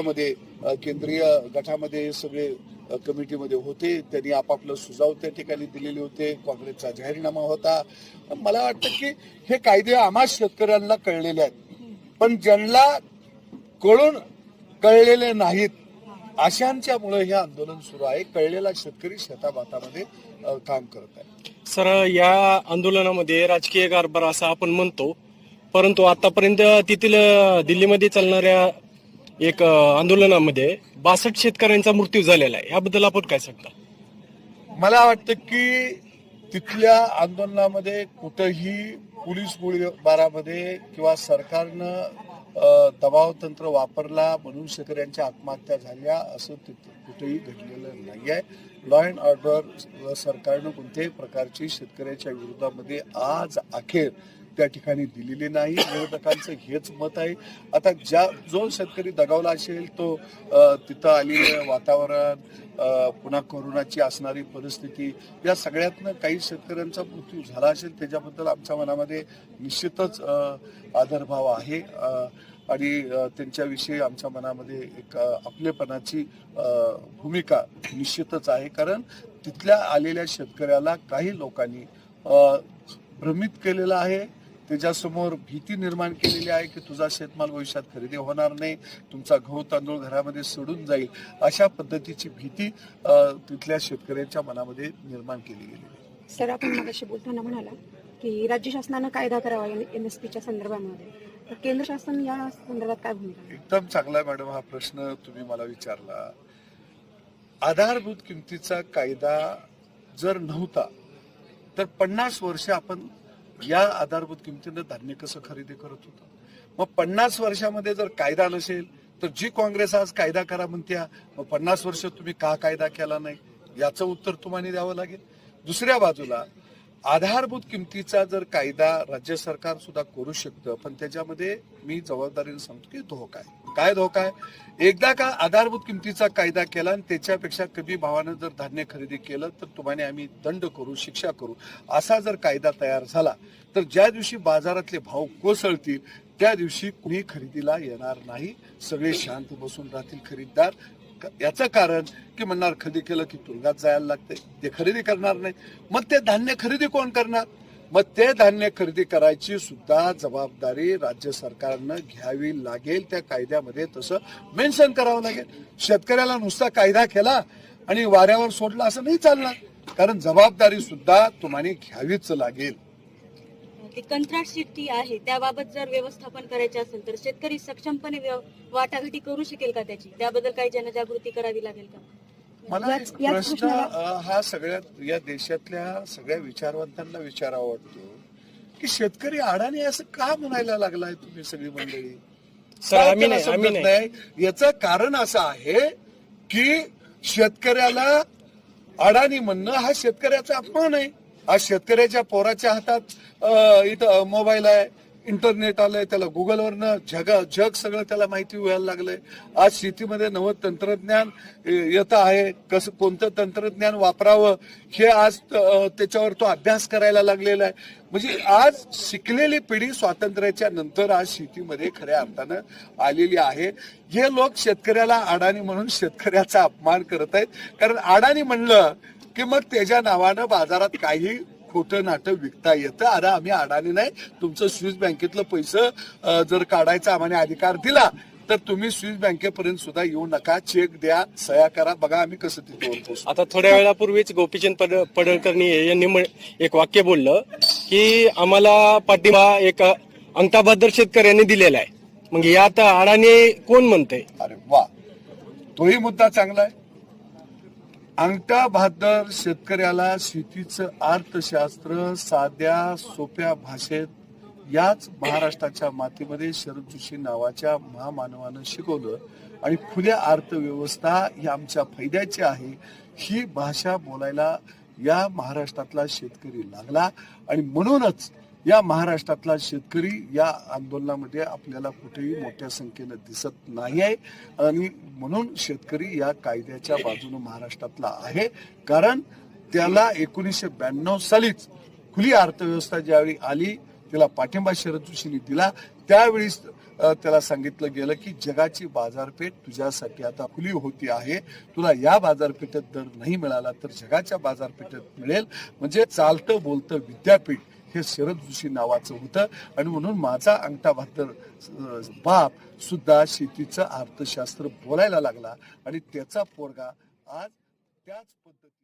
गटामध्ये केंद्रीय गटामध्ये हे सगळे कमिटीमध्ये होते. त्यांनी आपापलं सुझाव त्या ठिकाणी दिलेले होते. काँग्रेसचा जाहीरनामा होता. मला वाटतं की हे कायदे आम्हा शेतकऱ्यांना कळलेले आहेत. पण ज्यांना कळून कळलेले नाहीत अशांच्यामुळे हे आंदोलन सुरू आहे. कळलेला शेतकरी शेताबातामध्ये काम करत आहे. सर या आंदोलनामध्ये राजकीय कारभार असा आपण म्हणतो. परंतु आतापर्यंत तेथील दिल्लीमध्ये चालणाऱ्या एक आंदोलनामध्ये बासष्ट शेतकऱ्यांचा मृत्यू झालेला आहे. याबद्दल आपण काय सांगता? मला वाटतं की तिथल्या आंदोलनामध्ये कुठंही पोलीस गोळीबारामध्ये किंवा सरकारनं दबाव तंत्र वापरला म्हणून शेतकऱ्यांच्या आत्महत्या झाल्या असं तिथं कुठेही घडलेलं नाही आहे लॉ अँड ऑर्डर सरकारनं कोणत्याही प्रकारची शेतकऱ्याच्या विरोधामध्ये आज अखेर त्या ठिकाणी दिलेली नाही. विरोधकांचं हेच मत आहे. आता ज्या जो शेतकरी दगावला असेल तो तिथं आलेलं वातावरण पुन्हा कोरोनाची असणारी परिस्थिती या सगळ्यातनं काही शेतकऱ्यांचा मृत्यू झाला असेल त्याच्याबद्दल आमच्या मनामध्ये निश्चितच आदरभाव आहे. आणि त्यांच्याविषयी आमच्या मनामध्ये एक आपलेपणाची भूमिका निश्चितच आहे. कारण तिथल्या आलेल्या शेतकऱ्याला काही लोकांनी भ्रमित केलेलं आहे. त्याच्यासमोर भीती निर्माण केलेली आहे की तुझा शेतमाल भविष्यात खरेदी होणार नाही तुमचा गहू तांदूळ घरामध्ये सोडून जाईल अशा पद्धतीची भीती तिथल्या शेतकऱ्यांच्या मनामध्ये निर्माण केली गेलेली आहे. सर आपण मगाशी बोलताना म्हणाला की राज्य शासनानं कायदा करावा एन एस पीच्या संदर्भामध्ये. तर केंद्र शासन या संदर्भात काय भूमिका? एकदम चांगला आहे मॅडम. हा प्रश्न तुम्ही मला विचारला. आधारभूत किमतीचा कायदा जर नव्हता तर पन्नास वर्ष आपण या आधारभूत किमतीनं धान्य कसं खरेदी करत होतो? मग पन्नास वर्षामध्ये जर कायदा नसेल तर जी काँग्रेस आज कायदा करा म्हणत्या मग पन्नास वर्ष तुम्ही का कायदा केला नाही? याचं उत्तर तुम्हाला द्यावं लागेल. दुसऱ्या बाजूला आधारभूत किमतीचा जर कायदा राज्य सरकार सुद्धा करू शकतं पण त्याच्यामध्ये मी जबाबदारीने सांगतो की धोका आहे काय धोका आहे? एकदा का आधारभूत किमतीचा कायदा केला आणि त्याच्यापेक्षा कमी भावानं जर धान्य खरेदी केलं तर तुम्हाला आम्ही दंड करू शिक्षा करू असा जर कायदा तयार झाला तर ज्या दिवशी बाजारातले भाव कोसळतील त्या दिवशी कुणी खरेदीला येणार नाही. सगळे शांत बसून राहतील खरीददार. याचं कारण की म्हणणार खरेदी केलं की तुरुंगात जायला लागते ते खरेदी करणार नाही. मग ते धान्य खरेदी कोण करणार? मग ते धान्य खरेदी करायची सुद्धा जबाबदारी राज्य सरकारनं घ्यावी लागेल त्या कायद्यामध्ये. तसं मेन्शन करावं लागेल. शेतकऱ्याला नुसता कायदा केला आणि वाऱ्यावर सोडला असं नाही चालणार. कारण जबाबदारी सुद्धा तुम्हाला घ्यावीच लागेल. कंत्राट शेती आहे त्याबाबत जर व्यवस्थापन करायचे असेल तर शेतकरी सक्षमपणे व्यव- वाटाघाटी करू शकेल का त्याची? त्याबद्दल काही जनजागृती करावी लागेल का? मला याच- एक याच प्रश्न प्रश्नाला- अ, हा सगळ्यात या देशातल्या सगळ्या विचारवंतांना विचारावा वाटतो की शेतकरी अडाणी असं का म्हणायला लागलाय तुम्ही सगळी मंडळी? सर का आम्ही त्याला नाही आम्ही समजत नाही. नाही? याचं कारण असं आहे की शेतकऱ्याला अडाणी म्हणणं हा शेतकऱ्याचा अपमान आहे. आज शेतकऱ्याच्या पोराच्या हातात अ, इथं मोबाईल आहे. इंटरनेट आलंय त्याला गुगलवरनं जग जग सगळं त्याला माहिती व्हायला लागलंय. आज शेतीमध्ये नवं तंत्रज्ञान येत आहे. कसं कोणतं तंत्रज्ञान वापरावं हे आज त्याच्यावर तो अभ्यास करायला लागलेला आहे. म्हणजे आज शिकलेली पिढी स्वातंत्र्याच्या नंतर आज शेतीमध्ये खऱ्या अर्थानं आलेली आहे. हे लोक शेतकऱ्याला अडाणी म्हणून शेतकऱ्याचा अपमान करत आहेत. कारण अडाणी म्हणलं की मग त्याच्या नावानं बाजारात काही खोटं नाटं विकता येतं. अरे आम्ही अडाणी नाही. तुमचं स्विस बँकेतलं पैसे जर काढायचा आम्हाला अधिकार दिला तर तुम्ही स्विस बँकेपर्यंत सुद्धा येऊ नका. चेक द्या सह्या करा. बघा आम्ही कसं तिथे आता थोड्या वेळापूर्वीच गोपीचंद पड पडळकरनी यांनी एक वाक्य बोललं की आम्हाला पाठिंबा एक अंगठाबद्दल शेतकऱ्यांनी दिलेला आहे. मग यात अडाणी कोण म्हणतंय? अरे वा. तोही मुद्दा चांगला आहे. अंगठा बहादर शेतकऱ्याला शेतीचं अर्थशास्त्र साध्या सोप्या भाषेत याच महाराष्ट्राच्या मातीमध्ये शरद जोशी नावाच्या महामानवानं शिकवलं आणि खुल्या अर्थव्यवस्था ही आमच्या फायद्याची आहे ही भाषा बोलायला या महाराष्ट्रातला शेतकरी लागला. आणि म्हणूनच या महाराष्ट्रातला शेतकरी या आंदोलनामध्ये आपल्याला कुठेही मोठ्या संख्येनं दिसत नाही आहे आणि म्हणून शेतकरी या कायद्याच्या बाजूने महाराष्ट्रातला आहे. कारण त्याला एकोणीसशे ब्याण्णव सालीच खुली अर्थव्यवस्था ज्यावेळी आली त्याला पाठिंबा शरद जोशींनी दिला त्यावेळीच त्याला सांगितलं गेलं की जगाची बाजारपेठ तुझ्यासाठी आता खुली होती आहे. तुला या बाजारपेठेत दर नाही मिळाला तर जगाच्या बाजारपेठेत मिळेल. म्हणजे चालतं बोलतं विद्यापीठ हे शरद जोशी नावाचं होतं. आणि म्हणून माझा अंगठा भातर बाप सुद्धा शेतीचं अर्थशास्त्र बोलायला लागला. आणि त्याचा पोरगा आज त्याच पद्धती